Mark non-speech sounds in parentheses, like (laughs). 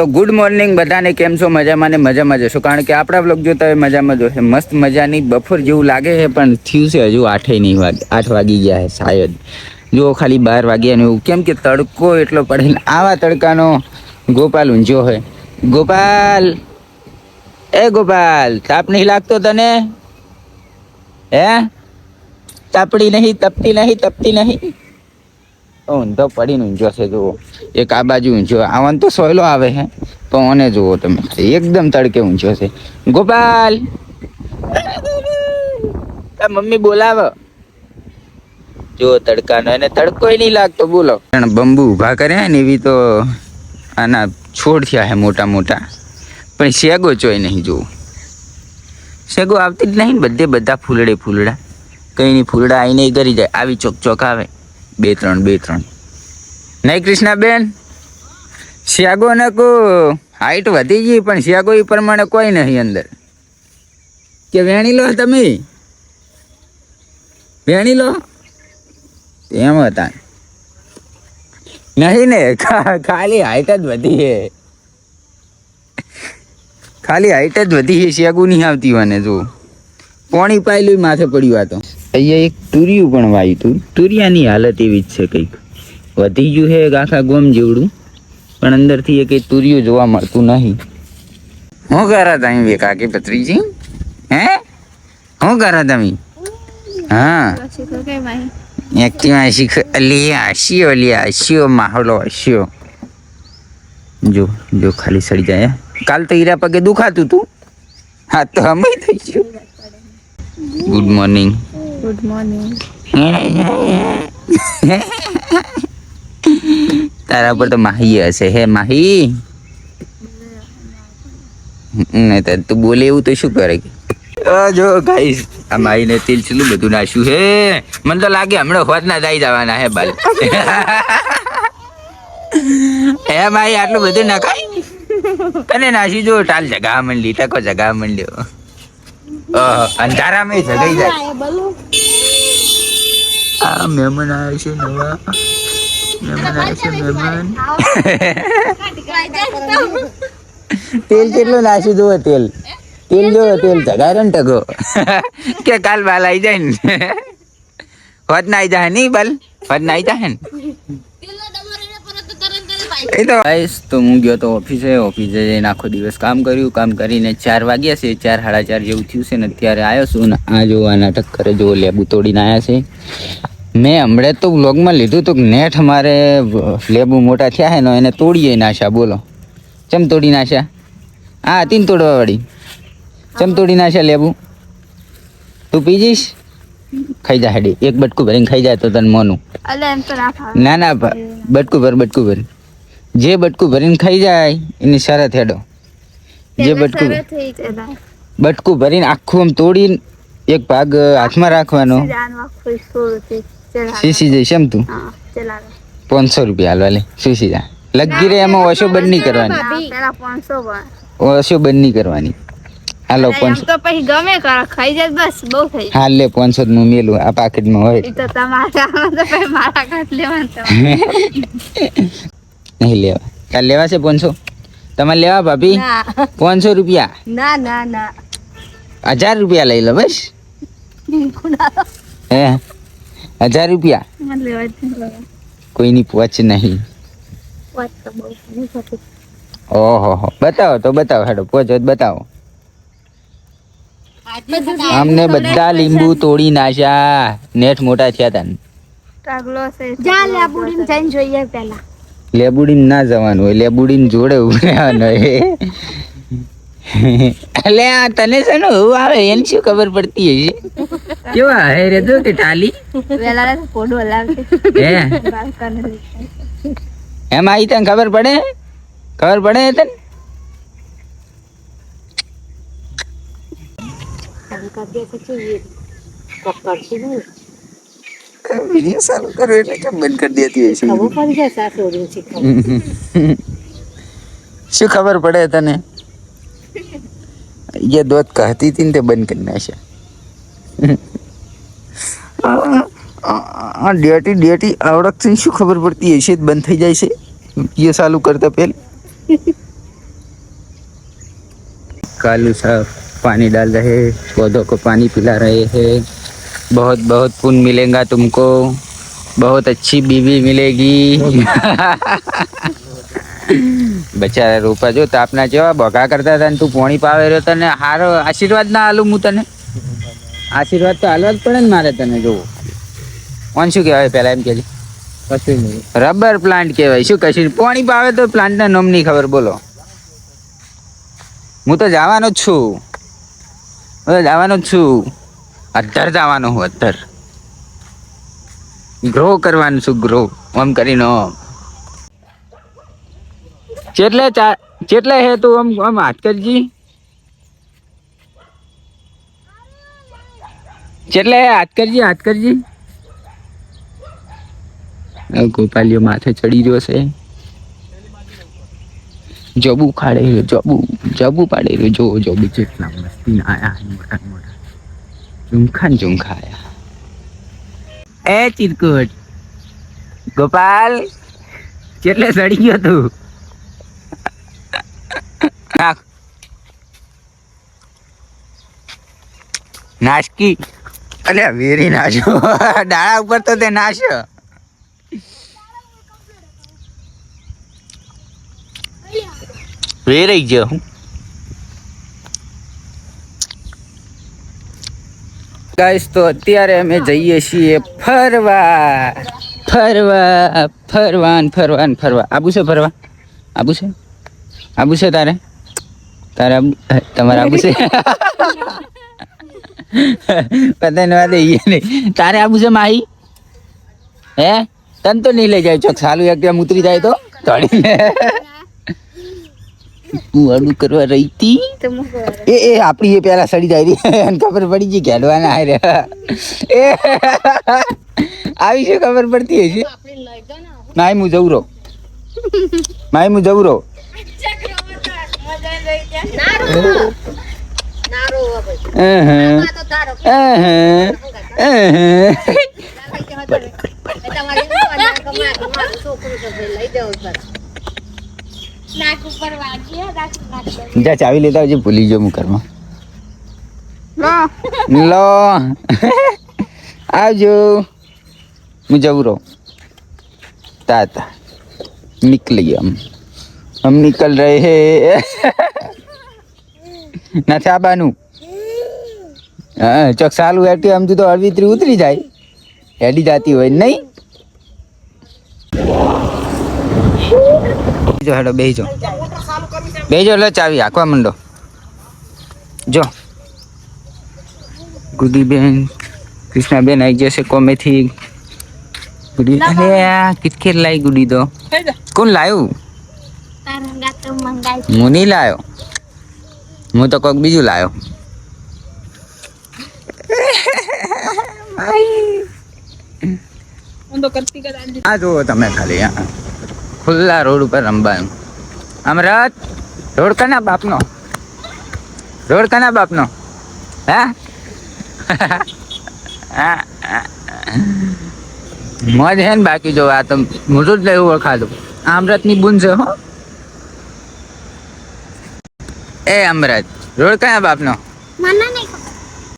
તો good morning બધાને કેમ છો? મજામાં ને મજામાં જશો કારણ કે આપણા બ્લોગ જોતા હોય મજામાં જોશે મસ્ત મજાની બફર જેવું લાગે છે, પણ થયું છે હજુ આઠે નહીં વાગે, આઠ વાગી ગયા છે શાયદ. જો ખાલી બાર વાગ્યા ને એવું. કેમ કે તડકો એટલો પડે આવા તડકાનો ગોપાલ ઊંઝો હોય. ગોપાલ! એ ગોપાલ, તાપ નહીં લાગતો તને? હે? તાપડી નહીં, તપતી નહીં તપતી નહીં. ઊંધો પડીને ઊંઝો છે, જુઓ. એક આ બાજુ ઊંઝો આવન તો સોયલો આવે છે તો ઓને જુઓ તમે. એકદમ તડકે ઊંઝો છે. ગોપાલ! મમ્મી બોલાવો. જો તડકાનો. એને તડકોય નહીં લાગતો. બોલો. પણ બંબુ ઊભા કર્યા ને એવી તો આના છોડ થયા છે મોટા મોટા. પણ શેગો ચોય નહીં જોવું શેગો આવતી જ નહીં ને બધે બધા ફૂલડે ફૂલડા. કંઈ નહીં, ફૂલડા આવીને કરી જાય. આવી ચોક ચોક આવે. બે ત્રણ બે ત્રણ. નહીં કૃષ્ણાબેન? શિયાગો ને કો હાઈટ વધી ગઈ, પણ શિયાગો એ પ્રમાણે કોઈ નહીં અંદર. કે વેણી લો તમે? વેણી લો. એમ હતા. નહીં ને ખાલી હાઈટ જ વધી છે. ખાલી હાઈટ જ વધી છે, શિયાગુ નહીં આવતી મને જો. કોણી પાયલું માથે પડ્યું આ તો. અહીંયા એક તુરિયું પણ વાયું તું તુરિયાની હાલત એવી જ છે કંઈક. વધી ગયું છે એક આખા ગોમ જેવડું પણ અંદરથી એ કંઈ તુરિયું જોવા મળતું નહીં. હું કરા તમે બે કાકી પત્રીજી હે? હું કરા તમે? હા. એકટીમાં શીખ અલી આશીઓ અલી આશીઓ માહોલો આશીઓ જો જો ખાલી સડી જાય કાલ તો હીરા પગે દુખાતું તું. હા તો અમે થઈ ગયું. ગુડ મોર્નિંગ ગુડ મોર્નિંગ તારા પર તો માહી હશે. હે માહી? નહીં તું બોલે એવું તો શું કરે? જો ગાઈસ આ માહીને તેલ ચીલું બધું નાશ્યું હે મને તો લાગે હમણાં હોત ના જાય જવાના હે બાલ. હે માહી આટલું બધું નખાય કને નાસી જો ટાલ જગા મંડલી ટકો જગા મંડ્યો અંધારામાં જગાઈ જાય. આ મહેમાન આવે છે નવા. મહેમાન આવે છે મહેમાન તેલ કેટલું નાસી જુઓ તેલ. તેલ જોવો તેલ. જગાડે ને ટકો કે કાલ બાલ આવી જાય ને. હોત ના આવી જાય નહીં બાલ હોત ના આવી જાય ને. એ તો ગાઈસ તો હું ગયો તો ઓફિસે. ઓફિસે જઈને આખો દિવસ કામ કર્યું. કામ કરીને ચાર વાગ્યા છે. ચાર સાડા ચાર જેવું થયું છે ને અત્યારે આવ્યો છું ને આ જો આ નાટક કરે જો લેબુ તોડીને આવ્યા છે. મેં હમણાં તો વ્લોગમાં લીધું હતું કે નેટ અમારે લેબુ મોટા થયા હે ને એને તોડીએ નાશા બોલો. ચમ તોડી નાશા હા હતી ને તોડવાવાળી. ચમ તોડી નાશા લેબુ? તું પી જઈશ ખાઈ જા હેડી એક બટકું ભરીને ખાઈ જાય તો તને મોનું. ના ના બટકું ભર બટકું ભર. જે બટકું ભરીને ખાઈ જાય એની શરત હેડો. જે બટકું બટકું ભરીને આખું આમ તોડીને એક ભાગ હાથમાં રાખવાનો. સીસી જઈશ એમ તું? હા પાંચસો રૂપિયા હાલવા લે સીસી જા લગી રે એમાં ઓછો બંધ નહીં કરવાની. ઓછો બંધ નહીં કરવાની. હાલો પાંચસો તો પછી ગમે કરો ખાઈ જાય બસ બહુ થઈ હાલ લે પાંચસો નું મેલું આ પાકેટમાં હોય. તો તમારા તો પછી મારા કાઢ લેવાનું (laughs) નહીં લેવા. કાલ લેવા છે પાંચસો? તમારે લેવા ભાભી? પાંચસો રૂપિયા? ના ના ના. હજાર રૂપિયા લઈ લો બસ. (laughs) હે? હજાર રૂપિયા? કોઈની પોચ નહીં. ઓહો બતાવો તો બતાવો હેડો પોચ હોય બતાવો. અમને બધા લીંબુ તોડી નાખ્યા. નેઠ મોટા થયા તા લેબુડી ના જવાનું હોય લેબુડી જોડે ઉભરાવાનું હોય. અલે આ તને છે ને એવું આવે એને શું ખબર પડતી હશે? કેવા હે રે જો કે ટાલી? વેલા હે? એમ આઈ તને ખબર પડે? ખબર પડે તને? ચાલુ કરો એટલે કેમ બંધ કરી દેતી હોય શું ખબર પડે તને? ये દોત કહતી હતી ને તે બંધ કરી નાખ્યા આ ડેટી ડેટી આવડતથી શું ખબર પડતી હશે જ બંધ થઈ જાય છે એ ચાલુ કરતા પહેલા (laughs) कालू साहब पानी डाल रहे हैं पौधों को पानी पिला रहे हैं बहुत बहुत पुण्य मिलेगा तुमको बहुत अच्छी बीवी मिलेगी (laughs) (laughs) બચારા રૂપા જો તાપના જેવા બગા કરતા હતા ને તું પોણી પાવે રહ્યો તને હારો આશીર્વાદ ના હાલું હું તને. આશીર્વાદ તો હાલવા જ પડે ને મારે તને જોવો કોણ શું કહેવાય પહેલાં એમ કહેજે? કશું નહીં. રબર પ્લાન્ટ કહેવાય. શું કશું પોણી પાવે તો પ્લાન્ટના નામ નહીં ખબર બોલો. હું તો જવાનો જ છું. હું તો જવાનો જ છું. અધર જવાનો હું અધર ગ્રો કરવાનું છું ગ્રો આમ કરીને આમ. ચેટલે હે તું આમ આમ હાથ કરજી. ચેટલે હે હાથ કરજી હાથ કરજી. ગોપાલીઓ માથે ચડી રહ્યો છે. જબુ ખાડે રહ્યો, જબુ જબુ પાડે રહ્યો. જો, જબુ જેટલા મસ્તી આયા મોટા મોટા. ઝુમખા ઝુમખા આયા. એ ચિરકુટ. ગોપાલ ચેટલે સડી ગયો તું. નાશકી? અરે વેરી નાશો. (laughs) ડાળા ઉપર તો તે નાશ્યો વેરાઈ ગયો. હું ગાઈસ તો અત્યારે અમે જઈએ છીએ ફરવા. ફરવા ફરવાન ફરવાન ફરવા. આબુ છે ફરવા? આબુ છે? આબુ છે તારે? તારે આબુ હે, તમારે આબુ છે? (laughs) પતંગ વાત એ નહીં. તારે આવું છે માહી હે? તન તો નહીં લઈ જાય ચોક. સાલું એકદમ ઉતરી જાય તો? તોડીને. હું અડું કરવા રહી હતી? એ એ આપણી એ પેલા સડી જાય. એને ખબર પડી ગઈ ખેડવાના હારે. એ આવી છે ખબર પડતી હશે? માય હું જવું રહો. માય હું જવું રહો. જા ચાવી લેતા આવજે ભૂલી ગયો હું ઘરમાં લો લો આવજો હું જવું રહું તાતા निकलिए हम हम निकल रहे हैं નથી આબાનું? હા ચોક સાલું એટી આમ તો અડવીતરી ઉતરી જાય. હેડી જાતી હોય નહીં? જો હેડો બેજો. બેજો એટલે ચાવી આખવા મંડો. જો. ગુડીબેન કૃષ્ણાબેન આવી જશે કોમેથી. ગુડી અરે આ કિટકેટ લાવી ગુડી તો. કોણ લાવ્યું મુની હું નહીં લાવ્યો હું તો કોઈક બીજું લાવ્યો આ જુઓ તમે ખાલી ખુલ્લા રોડ ઉપર રમવાનું. અમરત, રોડ કના બાપનો? રોડ કના બાપનો? હે? મોજ હે ને બાકી જો આ તો મોટું જ લેવું ઓળખાતું. અમરતની બુન છે, હો. એ અમરાજ રોડ કયા બાપનો? મને